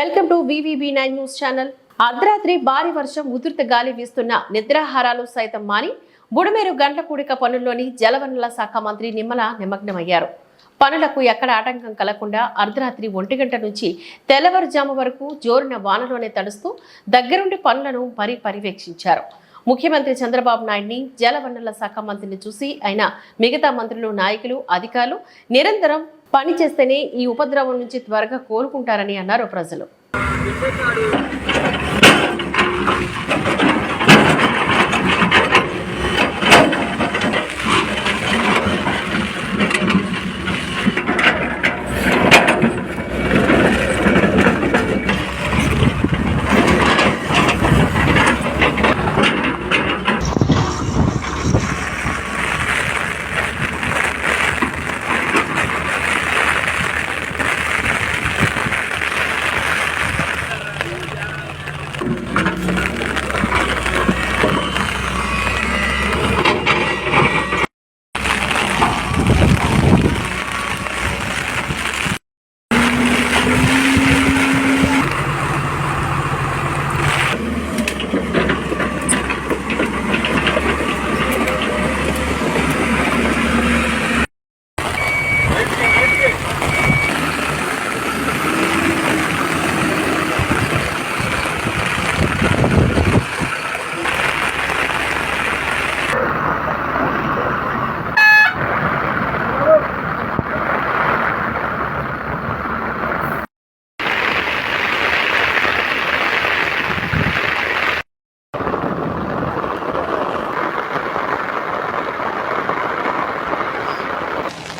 Welcome to VVB nine news channel. అర్ధరాత్రి భారీ వర్షం ఉధృత గాలి వీస్తున్న నిద్రాహారాలు సైతం మాని బుడమేరు గండ్లపూడిక పనుల్లోని జలవనరుల శాఖ మంత్రి నిమ్మల నిమగ్నమయ్యారు. పనులకు ఎక్కడ ఆటంకం కలగకుండా అర్ధరాత్రి ఒంటి గంట నుంచి తెల్లవారుజాము వరకు జోరున వానలోనే తడుస్తూ దగ్గరుండి పనులను మరీ పర్యవేక్షించారు. ముఖ్యమంత్రి చంద్రబాబు నాయుడిని జలవనరుల శాఖ మంత్రిని చూసి ఆయన మిగతా మంత్రులు నాయకులు అధికారులు నిరంతరం పని చేస్తేనే ఈ ఉపద్రవం నుంచి త్వరగా కోలుకుంటారని అన్నారు ప్రజలు.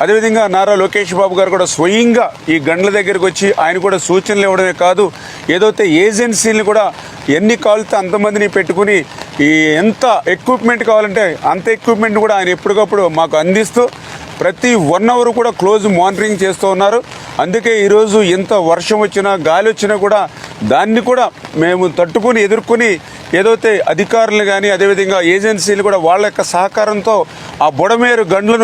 అదేవిధంగా నారా లోకేష్ బాబు గారు కూడా స్వయంగా ఈ గండ్ల దగ్గరికి వచ్చి ఆయన కూడా సూచనలు ఇవ్వడమే కాదు ఏదైతే ఏజెన్సీని కూడా ఎన్ని కావాలితే అంతమందిని పెట్టుకుని ఈ ఎంత ఎక్విప్మెంట్ కావాలంటే అంత ఎక్విప్మెంట్ కూడా ఆయన ఎప్పటికప్పుడు మాకు అందిస్తూ ప్రతి వన్ అవర్ కూడా క్లోజ్ మానిటరింగ్ చేస్తూ ఉన్నారు. అందుకే ఈరోజు ఎంత వర్షం వచ్చినా గాలి వచ్చినా కూడా దాన్ని కూడా మేము తట్టుకొని ఎదుర్కొని ఏదైతే అధికారులు కానీ అదేవిధంగా ఏజెన్సీలు కూడా వాళ్ళ యొక్క సహకారంతో ఆ బుడమేరు గండ్లను